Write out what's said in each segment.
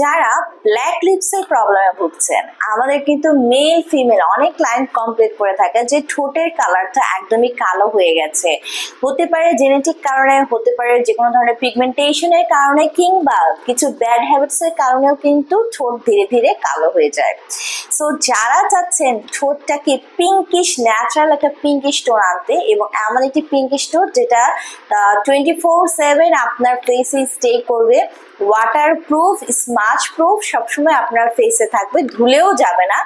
যারা ব্ল্যাক লিপসের প্রবলেমে ভুগছেন, আমাদের কিন্তু মেল ফিমেল অনেক ক্লায়েন্ট কমপ্লিট করে থাকে যে ঠোঁটের কালারটা একদমই কালো হয়ে গেছে। হতে পারে জেনেটিক কারণে, হতে পারে যে কোনো ধরনের পিগমেন্টেশনের কারণে কিংবা কিছু ব্যাড হ্যাবিটসের কারণেও কিন্তু ঠোঁট ধীরে ধীরে কালো হয়ে যায়। সো যারা চাচ্ছেন ঠোঁটটাকে পিঙ্কিশ ন্যাচারাল একটা পিঙ্কিশ টোন আনতে এবং এমন একটি পিঙ্কিশ টোন যেটা টোয়েন্টি ফোর সেভেন আপনার ফেসে স্টে করবে। ওয়াটার প্রুফ স্মাচ প্রুফ সবসময় আপনার ফেসে থাকবে, ধুলেও যাবে না।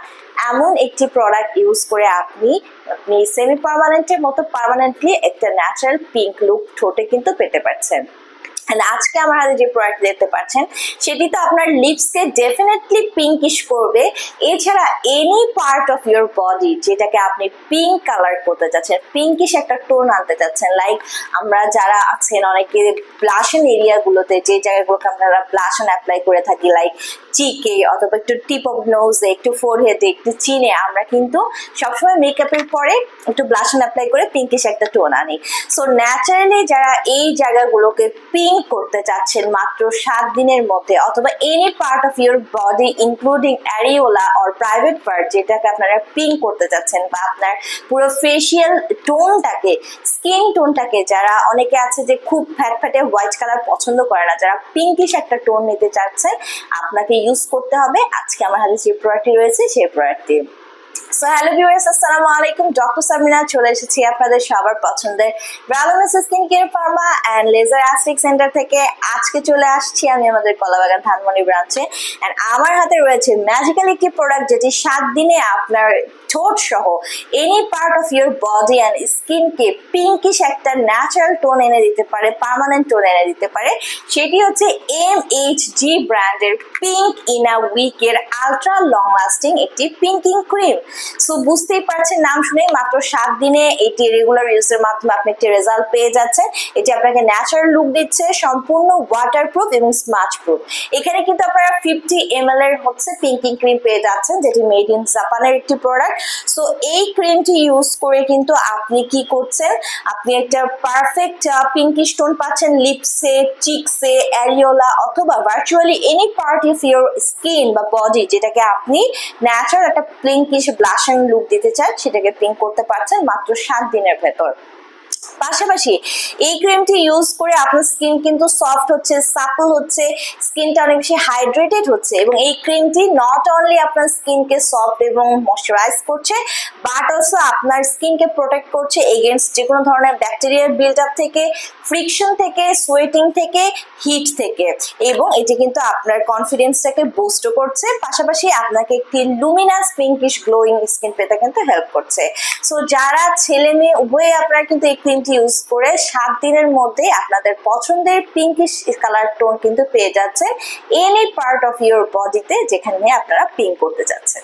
এমন একটি প্রোডাক্ট ইউজ করে আপনি আপনি সেমি পারমানেন্টের মতো পারমানেন্টলি একটা ন্যাচারাল পিঙ্ক লুক ঠোঁটে কিন্তু পেতে পারছেন। আজকে আমার হাতে যে প্রোডাক্ট দেখতে পাচ্ছেন, সেটি তো আপনার লিপসকে ডেফিনেটলি পিঙ্কিশ করবে। এছাড়া any part of your body যেটাকে আপনি পিঙ্ক কালার করতে চাচ্ছেন পিঙ্কিশ একটা টোন আনতে চাচ্ছেন লাইক আমরা যারা আছেন, অনেকে ব্লাশন এরিয়াগুলোতে যে জায়গাগুলোকে আপনারা ব্লাশন অ্যাপ্লাই করে থাকি লাইক চিকে অথবা একটু টিপ অফ নোজে একটু ফোর ফোরহেডে একটু চিনে আমরা কিন্তু সবসময় মেকআপের পরে একটু ব্লাশন অ্যাপ্লাই করে পিঙ্কিশ একটা টোন আনি। সো ন্যাচারালি যারা এই জায়গাগুলোকে পিঙ্ক করতে চাচ্ছেন মাত্র সাত দিনের মধ্যে, অথবা any part of your body including areola or private part যেটাকে আপনারা পিঙ্ক করতে চাচ্ছেন বা আপনার পুরো ফেসিয়াল টোনটাকে স্কিন টোনটাকে যারা অনেকে আছে যে খুব ফ্যাট ফ্যাটে হোয়াইট কালার পছন্দ করে না, যারা পিঙ্কিশ একটা টোন নিতে চাচ্ছেন আপনাকে ইউজ করতে হবে। আজকে আমার হাতে যে প্রোডাক্টটি রয়েছে, সেই প্রোডাক্টটি সো হ্যালো ভিউয়ার্স আসসালামু আলাইকুম ডক্টর সামিনা চলে এসেছি আপনাদের সবার পছন্দের ব্রালোনেস skin care pharma and laser aesthetic centre থেকে। আজকে চলে আসছি আমি আমাদের কলাবাগান ধানমন্ডি ব্রাঞ্চে অ্যান্ড আমার হাতে রয়েছে ম্যাজিক্যাল একটি প্রোডাক্ট যেটি সাত দিনে আপনার ঠোঁট সহ any part of your body and স্কিনকে পিঙ্কিশ একটা ন্যাচারাল টোন এনে দিতে পারে পার্মানেন্ট টোন এনে দিতে পারে। সেটি হচ্ছে এম এইচ জি ব্র্যান্ডের পিঙ্ক ইন আ উইকের আলট্রা লং লাস্টিং একটি পিঙ্কিং ক্রিম সো বুঝতেই পারছেন, নাম শুনে মাত্র সাত দিনে এটি রেগুলার ইউজের মাধ্যমে আপনি একটি রেজাল্ট পেয়ে যাচ্ছেন। এটি আপনাকে ন্যাচারাল লুক দিচ্ছে, সম্পূর্ণ ওয়াটার প্রুফ এবং স্মাচ প্রুফ এখানে কিন্তু আপনারা ফিফটি এম এল এর হচ্ছে পিঙ্কিং ক্রিম পেয়ে যাচ্ছেন, যেটি মেড ইন জাপানের একটি প্রোডাক্ট সো এই ক্রিমটি ইউজ করে কিন্তু আপনি কি করছেন? আপনি একটা পারফেক্ট পিঙ্কি স্টোন পাচ্ছেন লিপসে চিকসে অ্যারিওলা অথবা virtually any part of your skin বা বডি যেটাকে আপনি ন্যাচারাল একটা পিঙ্কিশ ব্লাশন লুক দিতে চান সেটাকে পিঙ্ক করতে পারছেন মাত্র সাত দিনের ভেতর। পাশাপাশি এই ক্রিমটি ইউজ করে আপনার স্কিন কিন্তু সফট হচ্ছে সাপল হচ্ছে স্কিনটা অনেক বেশি হাইড্রেটেড হচ্ছে এবং এই ক্রিমটি নট অনলি আপনার স্কিনকে সফট এবং ময়শ্চারাইজ করছে বাট অলসো আপনার স্কিনকে প্রোটেক্ট করছে এগেনস্ট যে কোনো ধরনের ব্যাকটেরিয়ার বিল্ড আপ থেকে ফ্রিকশন থেকে সোয়েটিং থেকে হিট থেকে এবং এটি কিন্তু আপনার কনফিডেন্সটাকে বুস্ট করছে। পাশাপাশি আপনাকে একটি লুমিনাস পিঙ্কিশ গ্লোয়িং স্কিন পেতে কিন্তু হেল্প করছে। সো যারা ছেলে মেয়ে উভয়ে আপনারা কিন্তু এই ক্রিমটি ইউজ করে সাত দিনের মধ্যে আপনাদের পছন্দের পিঙ্কিশ কালার টোন কিন্তু পেয়ে যাচ্ছে এনি পার্ট অফ ইউর বডিতে যেখানে আপনারা পিঙ্ক করতে যাচ্ছেন।